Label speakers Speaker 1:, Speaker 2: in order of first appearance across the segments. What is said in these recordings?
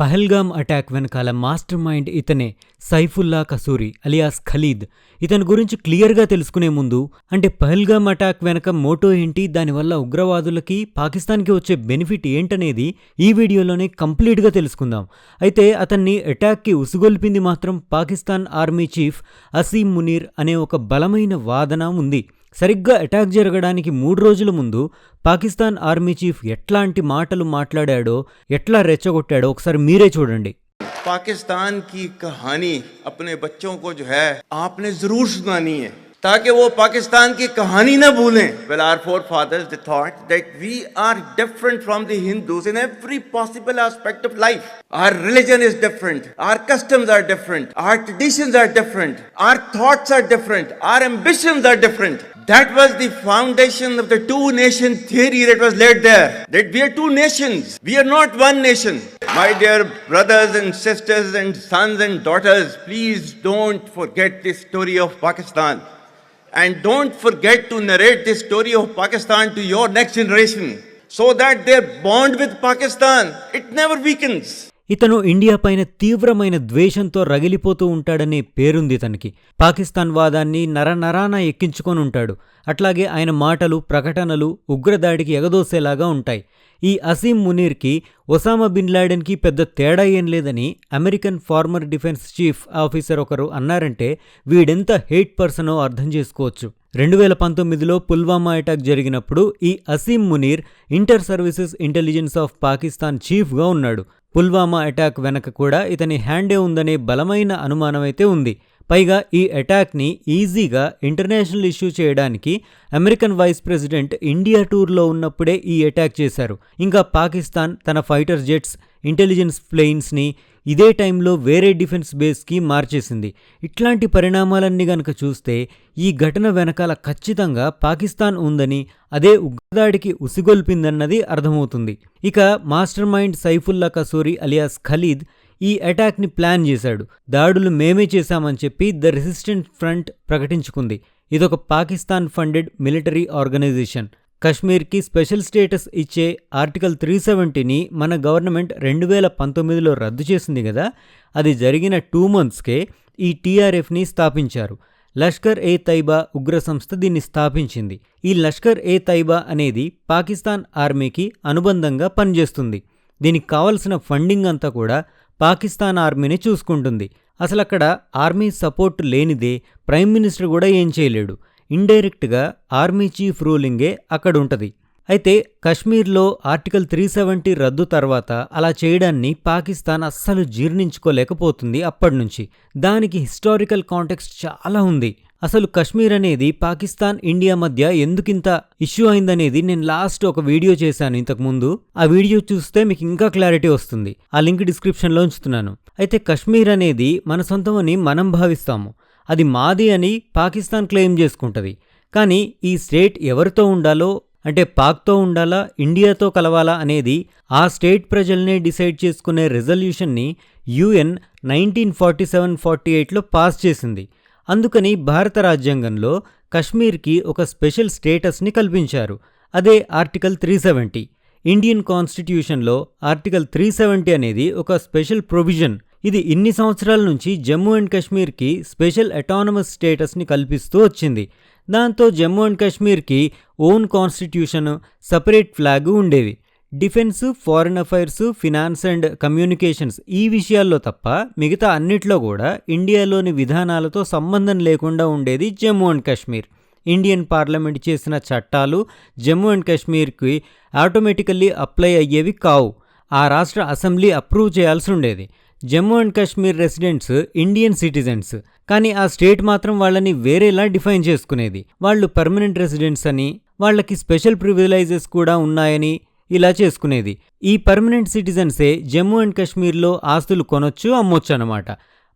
Speaker 1: Pahalgam attack వెనకాల master mind ఇతనే Saifullah Kasuri alias Khalid. ఇతని గురించి క్లియర్గా తెలుసుకునే ముందు అంటే పహల్గామ్ అటాక్ వెనక మోటో ఏంటి దానివల్ల ఉగ్రవాదులకి పాకిస్తాన్కి వచ్చే బెనిఫిట్ ఏంటనేది ఈ వీడియోలోనే కంప్లీట్గా తెలుసుకుందాం. అయితే అతన్ని అటాక్కి ఉసుగొల్పింది మాత్రం పాకిస్తాన్ ఆర్మీ చీఫ్ అసీం మునీర్ అనే ఒక బలమైన వాదన ఉంది. సరిగ్గా అటాక్ జరగడానికి మూడు రోజుల ముందు పాకిస్తాన్ ఆర్మీ చీఫ్ ఎట్లాంటి మాటలు మాట్లాడాడో ఎట్లా రెచ్చగొట్టాడో ఒకసారి మీరే చూడండి
Speaker 2: पाकिस्तान की कहानी अपने बच्चों को जो है आपने जरूर सुनानी है ताकि वो पाकिस्तान की कहानी ना भूलें well our forefathers they thought that we are different from the hindus in every possible aspect of life our religion is different our customs are different our traditions are different our thoughts are different our ambitions are different that was the foundation of the two nation theory that was laid there. That we are two nations. We are not one nation. My dear brothers and sisters and sons and daughters, please don't forget the story of Pakistan. And don't forget to narrate this story of Pakistan to your next generation so that their bond with Pakistan, it never weakens.
Speaker 1: ఇతను India పైన తీవ్రమైన ద్వేషంతో రగిలిపోతూ ఉంటాడనే పేరుంది ఇతనికి పాకిస్తాన్ వాదాన్ని నరనరాన ఎక్కించుకొని ఉంటాడు. అట్లాగే ఆయన మాటలు ప్రకటనలు ఉగ్రదాడికి ఎగదోసేలాగా ఉంటాయి. ఈ అసీం మునీర్కి ఒసామా బిన్ లాడెన్కి పెద్ద తేడా ఏం లేదని American former defence chief officer ఒకరు అన్నారంటే వీడెంత హేట్ పర్సనో అర్థం చేసుకోవచ్చు. రెండు వేల పంతొమ్మిదిలో పుల్వామా అటాక్ జరిగినప్పుడు ఈ Asim Munir inter services intelligence of Pakistan చీఫ్గా ఉన్నాడు. పుల్వామా అటాక్ వెనక కూడా ఇతని హ్యాండే ఉందనే బలమైన అనుమానమైతే ఉంది. పైగా ఈ అటాక్ని ఈజీగా ఇంటర్నేషనల్ ఇష్యూ చేయడానికి అమెరికన్ వైస్ ప్రెసిడెంట్ ఇండియా టూర్లో ఉన్నప్పుడే ఈ అటాక్ చేశారు. ఇంకా పాకిస్తాన్ తన ఫైటర్ జెట్స్ ఇంటెలిజెన్స్ ప్లెయిన్స్ని ఇదే టైంలో వేరే డిఫెన్స్ బేస్కి మార్చేసింది. ఇట్లాంటి పరిణామాలన్నీ గనక చూస్తే ఈ ఘటన వెనకాల ఖచ్చితంగా పాకిస్తాన్ ఉందని అదే ఉగ్రదాడికి ఉసిగొల్పిందన్నది అర్థమవుతుంది. ఇక master mind Saifullah Kasuri alias Khalid ఈ అటాక్ని ప్లాన్ చేశాడు. దాడులు మేమే చేశామని చెప్పి ద రెసిస్టెంట్ ఫ్రంట్ ప్రకటించుకుంది. ఇదొక పాకిస్తాన్ ఫండెడ్ మిలిటరీ ఆర్గనైజేషన్. కశ్మీర్కి స్పెషల్ స్టేటస్ ఇచ్చే ఆర్టికల్ త్రీ సెవెంటీని మన గవర్నమెంట్ రెండు వేల పంతొమ్మిదిలో రద్దు చేసింది కదా? అది జరిగిన టూ మంత్స్కే ఈ టీఆర్ఎఫ్ని స్థాపించారు. లష్కర్ ఏ తైబా ఉగ్ర సంస్థ దీన్ని స్థాపించింది. ఈ లష్కర్ ఏ తైబా అనేది పాకిస్తాన్ ఆర్మీకి అనుబంధంగా పనిచేస్తుంది. దీనికి కావలసిన ఫండింగ్ అంతా కూడా పాకిస్తాన్ ఆర్మీని చూసుకుంటుంది. అసలు అక్కడ ఆర్మీ సపోర్ట్ లేనిదే ప్రైమ్ మినిస్టర్ కూడా ఏం చేయలేడు. ఇండైరెక్ట్గా ఆర్మీ చీఫ్ రూలింగే అక్కడ ఉంటుంది అయితే కశ్మీర్లో ఆర్టికల్ త్రీ సెవెంటీ రద్దు తర్వాత అలా చేయడాన్ని పాకిస్తాన్ అస్సలు జీర్ణించుకోలేకపోతుంది అప్పటినుంచి. దానికి హిస్టారికల్ కాంటెక్స్ట్ చాలా ఉంది. అసలు కశ్మీర్ అనేది పాకిస్తాన్ ఇండియా మధ్య ఎందుకింత ఇష్యూ అయిందనేది నేను లాస్ట్ ఒక వీడియో చేశాను ఇంతకు ముందు. ఆ వీడియో చూస్తే మీకు ఇంకా క్లారిటీ వస్తుంది. ఆ లింక్ డిస్క్రిప్షన్లో ఉంచుతున్నాను. అయితే కశ్మీర్ అనేది మన సొంతమని మనం భావిస్తాము. అది మాది అని పాకిస్తాన్ క్లెయిమ్ చేసుకుంటుంది. కానీ ఈ స్టేట్ ఎవరితో ఉండాలో అంటే పాక్తో ఉండాలా ఇండియాతో కలవాలా అనేది ఆ స్టేట్ ప్రజల్నే డిసైడ్ చేసుకునే రెజల్యూషన్ని UN nineteen forty seven forty ఎయిట్లో పాస్ చేసింది. అందుకని భారత రాజ్యాంగంలో కశ్మీర్కి ఒక స్పెషల్ స్టేటస్ని కల్పించారు. అదే ఆర్టికల్ త్రీ సెవెంటీ. ఇండియన్ కాన్స్టిట్యూషన్లో ఆర్టికల్ త్రీ సెవెంటీ అనేది ఒక స్పెషల్ ప్రొవిజన్. ఇది ఇన్ని సంవత్సరాల నుంచి జమ్మూ అండ్ కాశ్మీర్కి స్పెషల్ అటానమస్ స్టేటస్ని కల్పిస్తూ వచ్చింది. దాంతో జమ్మూ అండ్ కాశ్మీర్కి ఓన్ కాన్స్టిట్యూషన్ సపరేట్ ఫ్లాగ్ ఉండేవి. Defence foreign affairs finance and communications ఈ విషయాల్లో తప్ప మిగతా అన్నిట్లో కూడా ఇండియాలోని విధానాలతో సంబంధం లేకుండా ఉండేది Jammu and Kashmir. Indian parliament చేసిన చట్టాలు జమ్మూ అండ్ కాశ్మీర్కి ఆటోమేటికల్లీ అప్లై అయ్యేవి కావు. ఆ రాష్ట్ర అసెంబ్లీ అప్రూవ్ చేయాల్సి ఉండేది. Jammu and Kashmir residents Indian citizens. కానీ ఆ స్టేట్ మాత్రం వాళ్ళని వేరేలా డిఫైన్ చేసుకునేది. వాళ్ళు పర్మనెంట్ రెసిడెంట్స్ అని వాళ్ళకి స్పెషల్ ప్రివిలైజెస్ కూడా ఉన్నాయని ఇలా చేసుకునేది. ఈ పర్మనెంట్ సిటిజన్సే జమ్మూ అండ్ కాశ్మీర్లో ఆస్తులు కొనొచ్చు అమ్మొచ్చు అనమాట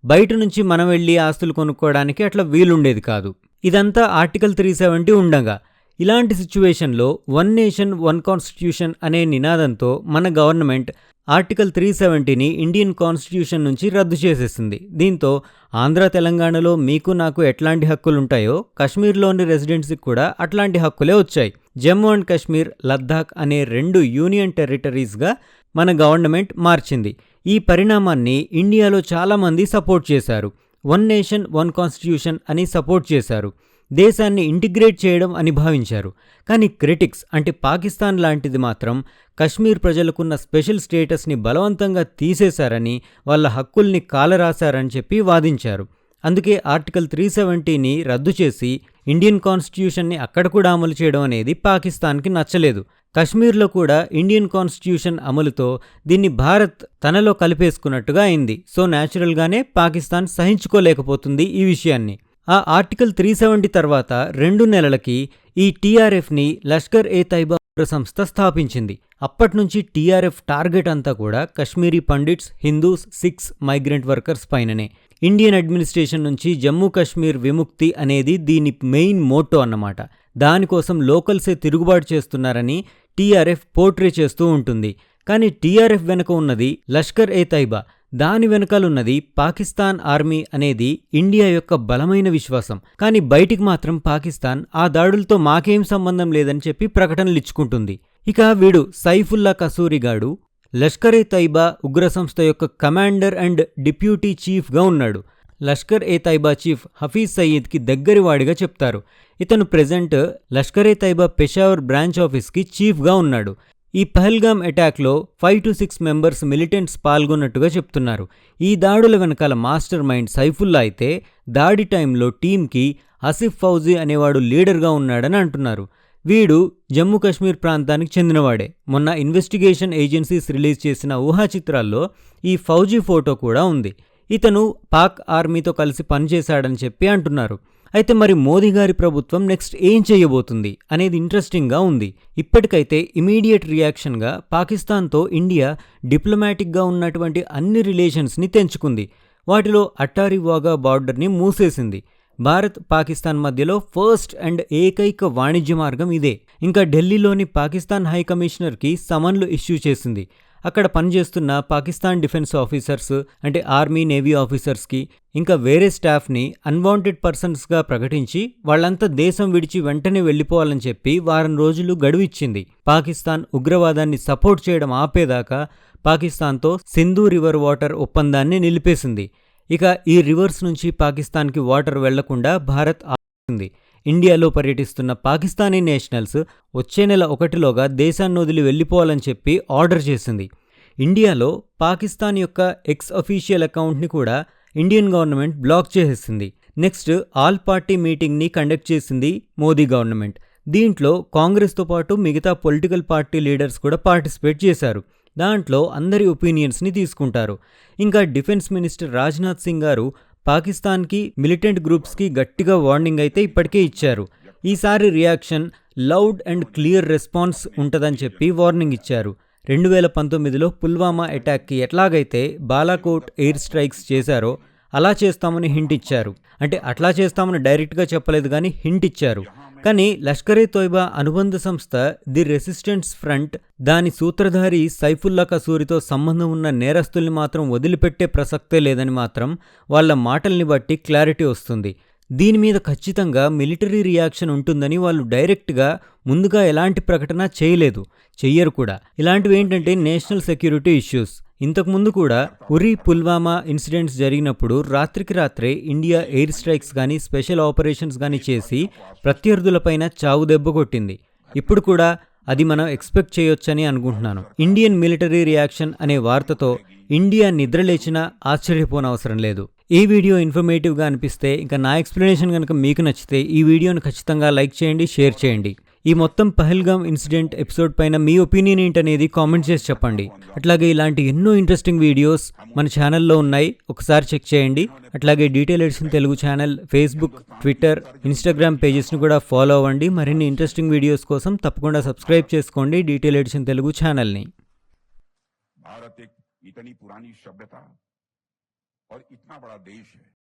Speaker 1: బయట నుంచి మనం వెళ్ళి ఆస్తులు కొనుక్కోవడానికి అట్లా వీలుండేది కాదు. ఇదంతా ఆర్టికల్ త్రీ సెవెంటీ ఉండగా ఇలాంటి సిచ్యువేషన్లో వన్ నేషన్ వన్ కాన్స్టిట్యూషన్ అనే నినాదంతో మన గవర్నమెంట్ ఆర్టికల్ త్రీ సెవెంటీని ఇండియన్ కాన్స్టిట్యూషన్ నుంచి రద్దు చేసేసింది. దీంతో ఆంధ్ర తెలంగాణలో మీకు నాకు ఎట్లాంటి హక్కులుంటాయో కశ్మీర్లోని రెసిడెంట్స్కి కూడా అట్లాంటి హక్కులే వచ్చాయి. జమ్మూ అండ్ కాశ్మీర్ లద్దాఖ్ అనే రెండు యూనియన్ టెరిటరీస్గా మన గవర్నమెంట్ మార్చింది. ఈ పరిణామాన్ని ఇండియాలో చాలామంది సపోర్ట్ చేశారు. వన్ నేషన్ వన్ కాన్స్టిట్యూషన్ అని సపోర్ట్ చేశారు. దేశాన్ని ఇంటిగ్రేట్ చేయడం అని భావించారు. కానీ క్రిటిక్స్ అంటే పాకిస్తాన్ లాంటిది మాత్రం కశ్మీర్ ప్రజలకున్న స్పెషల్ స్టేటస్ని బలవంతంగా తీసేశారని వాళ్ళ హక్కుల్ని కాలరాశారని చెప్పి వాదించారు. అందుకే ఆర్టికల్ త్రీ సెవెంటీని రద్దు చేసి ఇండియన్ కాన్స్టిట్యూషన్ని అక్కడ కూడా అమలు చేయడం అనేది పాకిస్తాన్కి నచ్చలేదు. కశ్మీర్లో కూడా ఇండియన్ కాన్స్టిట్యూషన్ అమలుతో దీన్ని భారత్ తనలో కలిపేసుకున్నట్టుగా అయింది. సో న్యాచురల్గానే పాకిస్తాన్ సహించుకోలేకపోతుంది ఈ విషయాన్ని. ఆ ఆర్టికల్ త్రీ సెవెంటీ తర్వాత రెండు నెలలకి ఈ టీఆర్ఎఫ్ని లష్కర్ ఏ తైబా సంస్థ స్థాపించింది. అప్పట్నుంచి టీఆర్ఎఫ్ టార్గెట్ అంతా కూడా కశ్మీరీ పండిట్స్ హిందూస్ సిక్స్ మైగ్రెంట్ వర్కర్స్ పైననే. ఇండియన్ అడ్మినిస్ట్రేషన్ నుంచి జమ్మూ కాశ్మీర్ విముక్తి అనేది దీని మెయిన్ మోటో అన్నమాట. దానికోసం లోకల్సే తిరుగుబాటు చేస్తున్నారని టీఆర్ఎఫ్ పోర్ట్రే చేస్తూ ఉంటుంది. కానీ టీఆర్ఎఫ్ వెనుక ఉన్నది లష్కర్ ఏ తైబా. దాని వెనకాలన్నది పాకిస్తాన్ ఆర్మీ అనేది ఇండియా యొక్క బలమైన విశ్వాసం. కానీ బయటికి మాత్రం పాకిస్తాన్ ఆ దాడులతో మాకేం సంబంధం లేదని చెప్పి ప్రకటనలు ఇచ్చుకుంటుంది. ఇక వీడు సైఫుల్లా కసూరిగాడు లష్కర్ ఏ తైబా ఉగ్ర సంస్థ యొక్క కమాండర్ అండ్ డిప్యూటీ చీఫ్గా ఉన్నాడు. లష్కర్ ఏ తైబా చీఫ్ హఫీజ్ సయీద్కి దగ్గరివాడిగా చెప్తారు. ఇతను ప్రెజెంట్ లష్కర్ ఏ తైబా పెషావర్ బ్రాంచ్ ఆఫీస్కి చీఫ్గా ఉన్నాడు. ఈ Pahalgam అటాక్లో five to six members militants పాల్గొన్నట్టుగా చెప్తున్నారు. ఈ దాడుల వెనకాల మాస్టర్ మైండ్ సైఫుల్లా అయితే దాడి టైంలో టీంకి ఆసిఫ్ ఫౌజీ అనేవాడు లీడర్గా ఉన్నాడని అంటున్నారు. వీడు జమ్మూ కాశ్మీర్ ప్రాంతానికి చెందినవాడే. మొన్న ఇన్వెస్టిగేషన్ ఏజెన్సీస్ రిలీజ్ చేసిన ఊహా చిత్రాల్లో ఈ ఫౌజీ ఫోటో కూడా ఉంది. ఇతను పాక్ ఆర్మీతో కలిసి పనిచేశాడని చెప్పి అంటున్నారు. అయితే మరి మోదీ గారి ప్రభుత్వం నెక్స్ట్ ఏం చేయబోతుంది అనేది ఇంట్రెస్టింగ్గా ఉంది. ఇప్పటికైతే ఇమీడియట్ రియాక్షన్గా పాకిస్తాన్తో ఇండియా డిప్లొమాటిక్గా ఉన్నటువంటి అన్ని రిలేషన్స్ని తెంచుకుంది. వాటిలో అట్టారి వాగా బార్డర్ని మూసేసింది. భారత్ పాకిస్తాన్ మధ్యలో ఫస్ట్ అండ్ ఏకైక వాణిజ్య మార్గం ఇదే. ఇంకా ఢిల్లీలోని పాకిస్తాన్ హై కమిషనర్కి సమన్లు ఇష్యూ చేసింది. అక్కడ పనిచేస్తున్న పాకిస్తాన్ డిఫెన్స్ ఆఫీసర్స్ అంటే ఆర్మీ నేవీ ఆఫీసర్స్కి ఇంకా వేరే స్టాఫ్ని అన్వాంటెడ్ పర్సన్స్గా ప్రకటించి వాళ్ళంతా దేశం విడిచి వెంటనే వెళ్ళిపోవాలని చెప్పి వారం రోజులు గడువిచ్చింది పాకిస్తాన్ ఉగ్రవాదాన్ని సపోర్ట్ చేయడం ఆపేదాకా పాకిస్తాన్తో సింధు రివర్ వాటర్ ఒప్పందాన్ని నిలిపేసింది. ఇక ఈ రివర్స్ నుంచి పాకిస్తాన్కి వాటర్ వెళ్ళకుండా భారత్ ఆపింది ఇండియాలో పర్యటిస్తున్న పాకిస్తానీ నేషనల్స్ వచ్చే నెల ఒకటిలోగా దేశాన్ని వదిలి వెళ్ళిపోవాలని చెప్పి ఆర్డర్ చేసింది. ఇండియాలో పాకిస్తాన్ యొక్క ఎక్స్ అఫీషియల్ అకౌంట్ని కూడా ఇండియన్ గవర్నమెంట్ బ్లాక్ చేసేసింది. నెక్స్ట్ ఆల్ పార్టీ మీటింగ్ని కండక్ట్ చేసింది మోదీ గవర్నమెంట్. దీంట్లో కాంగ్రెస్తో పాటు మిగతా పొలిటికల్ పార్టీ లీడర్స్ కూడా పార్టిసిపేట్ చేశారు. దాంట్లో అందరి ఒపీనియన్స్ని తీసుకుంటారు. ఇంకా డిఫెన్స్ మినిస్టర్ రాజ్నాథ్ సింగ్ గారు పాకిస్తాన్కి మిలిటెంట్ గ్రూప్స్కి గట్టిగా వార్నింగ్ అయితే ఇప్పటికే ఇచ్చారు. ఈసారి reaction loud and clear response ఉంటుందని చెప్పి వార్నింగ్ ఇచ్చారు. రెండు వేల పంతొమ్మిదిలో పుల్వామా అటాక్కి ఎట్లాగైతే బాలాకోట్ ఎయిర్ స్ట్రైక్స్ చేశారో అలా చేస్తామని హింట్ ఇచ్చారు. అంటే అట్లా చేస్తామని డైరెక్ట్గా చెప్పలేదు కానీ హింట్ ఇచ్చారు. కానీ లష్కరే తోయ్బా అనుబంధ సంస్థ ది రెసిస్టెన్స్ ఫ్రంట్ దాని సూత్రధారి సైఫుల్లా కసూరితో సంబంధం ఉన్న నేరస్తుల్ని మాత్రం వదిలిపెట్టే ప్రసక్తే లేదని మాత్రం వాళ్ళ మాటల్ని బట్టి క్లారిటీ వస్తుంది. దీని మీద ఖచ్చితంగా మిలిటరీ రియాక్షన్ ఉంటుందని వాళ్ళు డైరెక్ట్గా ముందుగా ఎలాంటి ప్రకటన చేయలేదు చెయ్యరు కూడా. ఇలాంటివి ఏంటంటే నేషనల్ సెక్యూరిటీ ఇష్యూస్. ఇంతకుముందు కూడా ఉరి పుల్వామా ఇన్సిడెంట్స్ జరిగినప్పుడు రాత్రికి రాత్రే ఇండియా ఎయిర్ స్ట్రైక్స్ కానీ స్పెషల్ ఆపరేషన్స్ కానీ చేసి ప్రత్యర్థులపైన చావు దెబ్బ కొట్టింది. ఇప్పుడు కూడా అది మనం ఎక్స్పెక్ట్ చేయొచ్చని అనుకుంటున్నాను. ఇండియన్ మిలిటరీ రియాక్షన్ అనే వార్తతో ఇండియా నిద్రలేచినా ఆశ్చర్యపోనవసరం లేదు. ఈ వీడియో ఇన్ఫర్మేటివ్గా అనిపిస్తే ఇంకా నా ఎక్స్ప్లెనేషన్ కనుక మీకు నచ్చితే ఈ వీడియోను ఖచ్చితంగా లైక్ చేయండి షేర్ చేయండి. ఈ మొత్తం పహల్గామ్ ఇన్సిడెంట్ ఎపిసోడ్ పైన మీ ఒపీనియన్ ఏంటనేది కామెంట్ చేసి చెప్పండి అట్లాగే ఇలాంటి ఎన్నో ఇంట్రెస్టింగ్ వీడియోస్ మన ఛానల్లో ఉన్నాయి ఒకసారి చెక్ చేయండి అట్లాగే detail edition Telugu channel Facebook Twitter Instagram పేజెస్ని కూడా ఫాలో అవ్వండి మరిన్ని ఇంట్రెస్టింగ్ వీడియోస్ కోసం తప్పకుండా సబ్స్క్రైబ్ చేసుకోండి డీటెయిల్ ఎడిషన్ తెలుగు ఛానల్ని
Speaker 3: भारत एक इतनी पुरानी सभ्यता और इतना बड़ा देश है